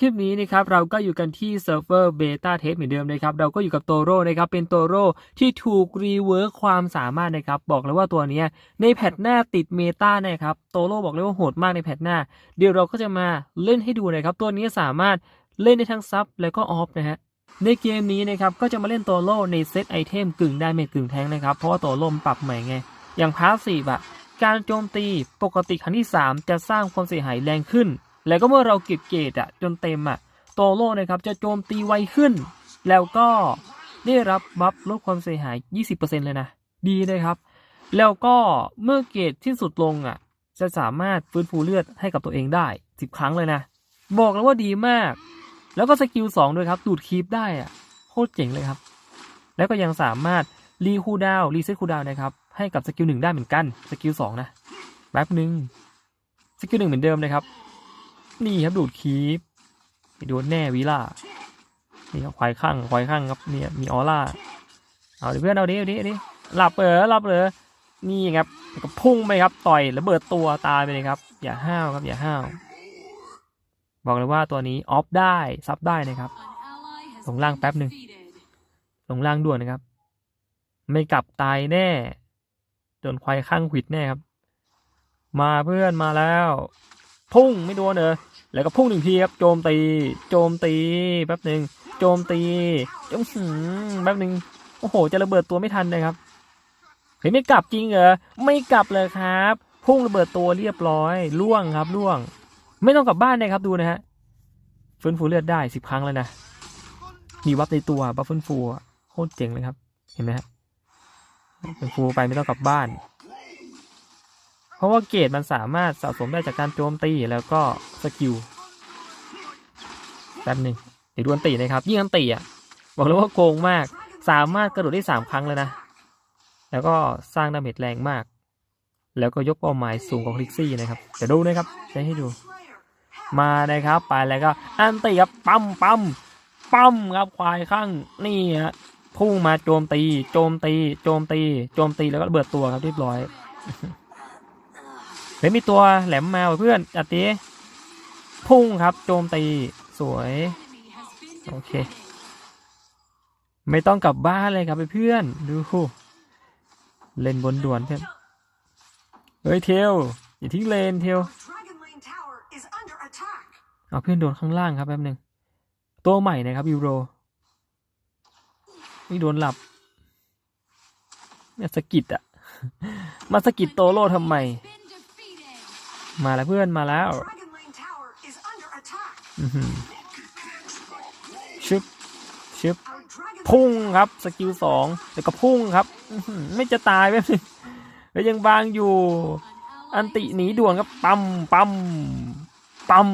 คลิปนี้นะครับเราก็อยู่กันที่เซิร์ฟเวอร์เบต้าเทสเหมือนเดิมนะครับเราก็อยู่กับโตโร่นะครับเป็นโตโร่ที่ถูกรีเวิร์คความสามารถนะครับบอกเลยว่าตัวนี้ในแพทหน้าติดเมตานะครับโตโร่บอกเลยว่าโหดมากในแพทหน้า เดี๋ยวเราก็จะมาเล่นให้ดูนะครับตัวนี้สามารถเล่นได้ทั้งซับแล้วก็ออฟนะฮะในเกมนี้นะครับก็จะมาเล่นโตโร่ในเซตไอเทมกึ่งไดาเมจกึ่งแทงนะครับเพราะว่าโตโร่มปรับใหม่ไงอย่างพาสซีฟอะการโจมตีปกติครั้งที่ 3 จะสร้างความเสียหายแรงขึ้น แล้วก็เมื่อเราเก็บเกรดอะจนเต็มอะโตโร่นะครับจะโจมตีไวขึ้น แล้วก็ได้รับบัฟลดความเสียหาย 20%เลยนะ ดีเลยครับ แล้วก็เมื่อเกรดที่สุดลงอะ จะสามารถฟื้นฟูเลือดให้กับตัวเองได้ 10 ครั้งเลยนะ บอกแล้วว่าดีมาก แล้วก็สกิล2ด้วยครับ ดูดคีปได้อะโคตรเจ๋งเลยครับ แล้วก็ยังสามารถรีคูดาวรีเซ็ตคูดาวนะครับ ให้กับสกิลหนึ่งได้เหมือนกัน สกิลสองนะ แป๊บหนึ่งสกิลหนึ่งเหมือนเดิมเลยครับ นี่ครับดูดคีปไปโดนแน่วิล่านี่ครับควายข้างควายข้างครับเนี่ยมีออร่าเอาดิเพื่อนเอาดิเอาดิเอาดิหลับเออหลับเออนี่ครับก็พุ่งไปครับต่อยระเบิดตัวตายไปเลยครับ อย่าห้าวครับอย่าห้าวบอกเลยว่าตัวนี้ออฟได้ซับได้นะครับลงล่างแป๊บหนึ่งลงล่างด่วนนะครับ ไม่กลับตายแน่โดนควายข้างขวิดแน่ครับ มาเพื่อนมาแล้ว พุ่งไม่โดนเออ แล้วก็พุ่งหนึ่งทีครับโจมตี โจมตีแป๊บหนึ่งโจมตีจมหืมแป๊บหนึ่งโอ้โห จะระเบิดตัวไม่ทันเลยครับเฮ้ยไม่กลับจริงเหรอไม่กลับเลยครับ พุ่งระเบิดตัวเรียบร้อยล่วงครับล่วง ไม่ต้องกลับบ้านนะครับดูนะฮะฟื้นฟูเลือดได้สิบครั้งแล้วนะมีวับในตัวบัฟเฟิลฟูโคตรเจ๋งเลยครับ เห็นไหมครับเป็นฟูไปไม่ต้องกลับบ้าน เพราะว่าเกรดมันสามารถสะสมได้จากการโจมตีแล้วก็สกิลแป๊บหนึ่งเดี๋ยวดูอันตีนะครับยิ่งอันตีอะบอกเลยว่าโกงมาก สามารถกระโดดได้สามครั้งเลยนะ แล้วก็สร้างดาเมจแรงมาก แล้วก็ยกเป้าหมายสูงกว่าคลิกซี่นะครับเดี๋ยวดูนะครับจะให้ดู มานะครับ ไปแล้วก็อันตีครับปั๊มปั๊มปั้มครับควายข้างนี่ฮะพุ่งมาโจมตี โจมตี โจมตี โจมตีแล้วก็เบิดตัวครับเรียบร้อย เฮ้ยมีตัวแหลมมาว่ะเพื่อนจัดตีพุ่งครับโจมตีสวยโอเค ไม่ต้องกลับบ้านเลยครับเพื่อนดูเล่นบนด่วนเพื่อนเฮ้ยเทลอย่าทิ้งเลนเทลเอาเพื่อนโดนข้างล่างครับแป๊บหนึ่งตัวใหม่นะครับยูโรนี่โดนหลับเนี่ยสกิดอะมาสกิดโตโร่ทำไม มาแล้วเพื่อนมาแล้ว Dragon Lane Tower is under attack. อื้อหือชึบชึบ Our Dragon พุ่งครับสกิลสองแล้วก็พุ่งครับอื้อหือไม่จะตายแป๊บนึงแล้วยังบางอยู่ อันติหนีด่วนครับปั๊มปั๊มปั๊ม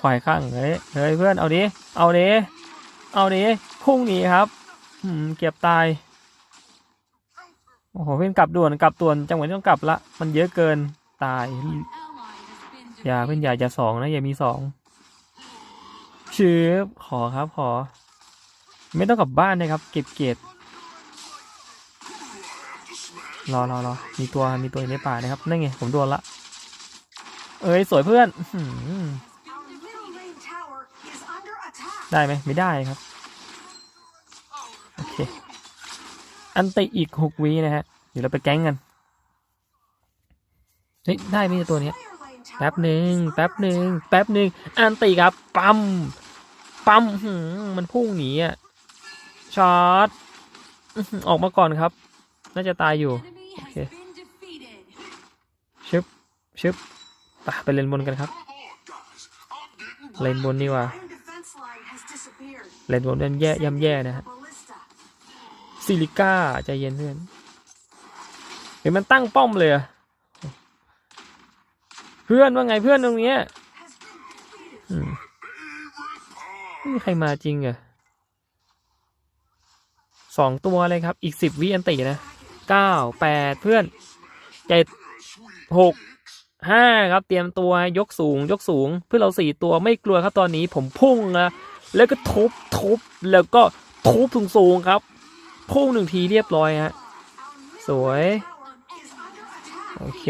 ควายข้างเฮ้ยเฮ้ยเพื่อนเอาดิเอาดิเอาดิพุ่งหนีครับหืมเก็บตายโอ้โหเพื่อนกลับด่วนกลับด่วนจังหวะนี้ต้องกลับละมันเยอะเกิน ตาย อย่าเพื่อนอย่าอย่าสองนะ อย่ามีสองชืบขอครับขอ ไม่ต้องกลับบ้านนะครับ เก็บเกรดรอรอรอมีตัวมีตัวอยู่ในป่านะครับ นั่นไง ผมโดนละ เอ้ย สวยเพื่อนอื้อหือ Our Middle Lane Tower is under attack. ได้ไหมไม่ได้ครับ โอเค อันติอีกหกวินะฮะ เดี๋ยวเราไปแก๊งกัน เฮ้ยได้ไหมตัวเนี้ย Fire Lane Tower แป๊บหนึ่งแป๊บหนึ่งแป๊บหนึ่งอันติครับปั๊มปั๊มมันพุ่งหนีอะช็อตออกมาก่อนครับ น่าจะตายอยู่โอเคชึบชึบไปไปเล่นบนกันครับ เล่นบนดีกว่าเล่นบนย่ำแย่ย่ำแย่นะฮะซิลิก้าใจเย็นเพื่อนเห็นมันตั้งป้อมเลยอะ เพื่อนว่าไงเพื่อนตรงเนี้ยไม่มีใครมาจริงเหรอสองตัวเลยครับ อีกสิบวิอันตินะเก้าแปดเพื่อนเจ็ดหกห้าครับ เตรียมตัวยกสูง ยกสูง เพื่อเราสี่ตัวไม่กลัวครับตอนนี้ผมพุ่งนะแล้วก็ทุบทุบแล้วก็ทุบสูงๆครับ พุ่งหนึ่งทีเรียบร้อยฮะสวย โอเค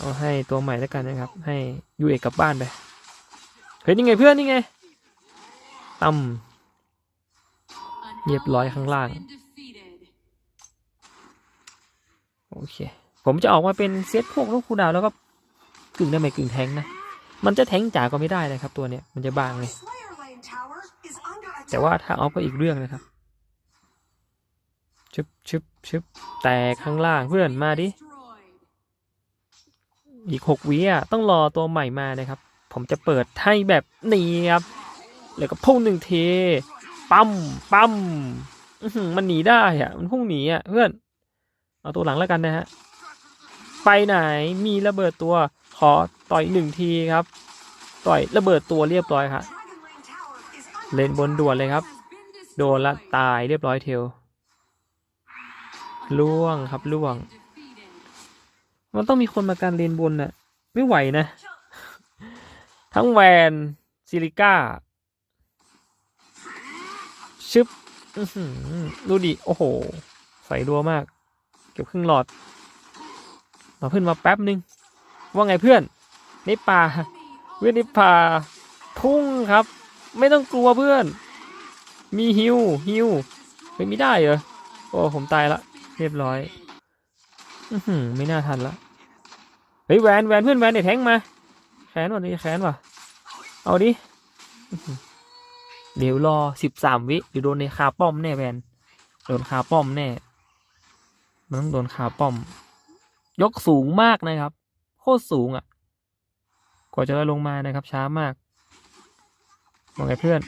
เอาให้ตัวใหม่แล้วกันนะครับ ให้ยูเอกกลับบ้านไป เฮ้ยนี่ไงเพื่อนนี่ไงตั้มเรียบร้อยข้างล่าง โอเค ผมจะออกมาเป็นเซตพวกลูกคูดาวแล้วก็กึ่งได้ไหมกึ่งแทงนะ มันจะแทงจ๋าก็ไม่ได้นะครับ ตัวเนี้ยมันจะบางเลย แต่ว่าถ้าเอาก็อีกเรื่องนะครับชึบชึบชึบแตกข้างล่างเพื่อนมาดิ อีกหกวิอะต้องรอตัวใหม่มานะครับ ผมจะเปิดให้แบบนี้ครับแล้วก็พุ่งหนึ่งเทปั๊มปั๊มมันหนีได้อะ มันพุ่งหนีอะเพื่อน เอาตัวหลังแล้วกันนะฮะ ไปไหนมีระเบิดตัว ขอต่อยหนึ่งทีครับ ต่อยระเบิดตัวเรียบร้อยครับเลนบนด่วนเลยครับ โดนละตายเรียบร้อยเทลล่วงครับล่วง มันต้องมีคนมาการเลนบนน่ะ ไม่ไหวนะ ทั้งแวนซิลิก้าชึบดูดิ โอ้โห ใส่รัวมาก เก็บครึ่งหลอด มาเพื่อนมาแป๊บนึง ว่าไงเพื่อนในป่าเพื่อนในป่าพุ่งครับ ไม่ต้องกลัวเพื่อน มีฮิวฮิวเป็นไม่ได้เหรอ โอ้ ผมตายละ เรียบร้อย อือหือไม่น่าทันละเฮ้ยแวนแวนเพื่อนแวนเดี๋ยแทงมาแขนว่ะนี่แขนว่ะ เอาดิเดี๋ยวรอสิบสามวิเดี๋ยวโดนในคาป้อมแน่แวนโดนคาป้อมแน่ มันต้องโดนคาป้อม ยกสูงมากนะครับ โคตรสูงอะ กว่าจะลงมานะครับ ช้ามากมองไงเพื่อน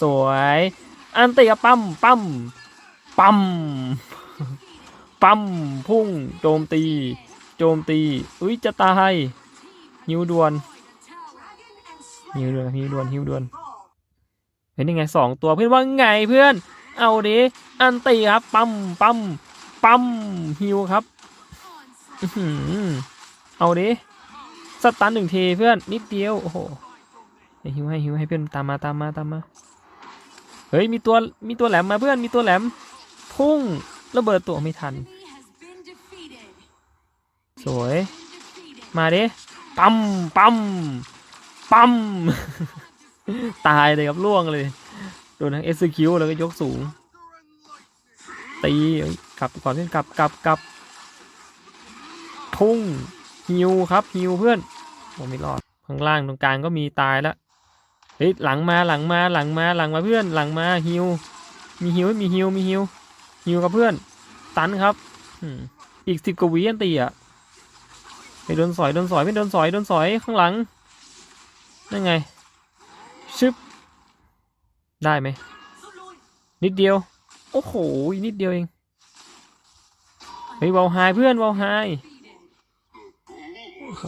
สวย อันเตะปั๊มปั๊มปั๊ม ปั๊มพุ่งโจมตี โจมตี อุ้ยจะตายหิวดวนหิวดวนหิวดวนหิวดวนเห็นยังไงสองตัวเพื่อนว่าไงเพื่อน เอาดิอันตีครับ ปั๊มปั๊มปั๊มฮิวครับอื้อหือเอาดิสตันหนึ่งทีเพื่อนนิดเดียวโอ้โหให้ฮิวให้ฮิวให้เพื่อนตามมาตามมาตามมาเฮ้ยมีตัวมีตัวแหลมมาเพื่อนมีตัวแหลม พุ่งระเบิดตัวไม่ทัน สวย มาดิปั๊มปั๊มปั๊มตายเลยครับล่วงเลย โดนทั้งเอสคิวแล้วก็ยกสูง ตีกลับก่อนเพื่อนกลับกลับกลับพุ่งฮิวครับฮิวเพื่อนโอ้ไม่รอดข้างล่างตรงกลางก็มีตายแล้วเฮ้ยหลังมาหลังมาหลังมาหลังมาเพื่อนหลังมาฮิวมีฮิวมีฮิวมีฮิวฮิวกับเพื่อนตันครับอีกสิบกว่าวิอันตีอะ ไปโดนสอยโดนสอยไม่โดนสอยโดนสอยข้างหลังนั่นไงชึบได้ไหมนิดเดียว โอ้โหนิดเดียวเองเฮ้ยเวาไฮเพื่อนเวาไฮโอ้โห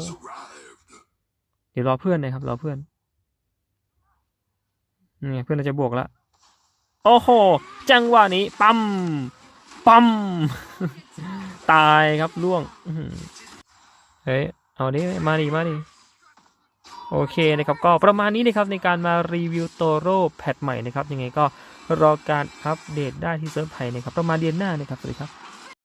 เดี๋ยวรอเพื่อนนะครับรอเพื่อนนี่เพื่อนเราจะบวกแล้วโอ้โหจังหวะนี้ปั๊มปั๊มตายครับล่วง เฮ้ย เอาดิ มาดิ มาดิ โอเคนะครับ ก็ประมาณนี้นะครับในการมารีวิวโตโร่แพทใหม่นะครับ ยังไงก็รอการอัปเดตได้ที่เซิร์ฟไทยนะครับ ประมาณเดือนหน้านะครับ สวัสดีครับ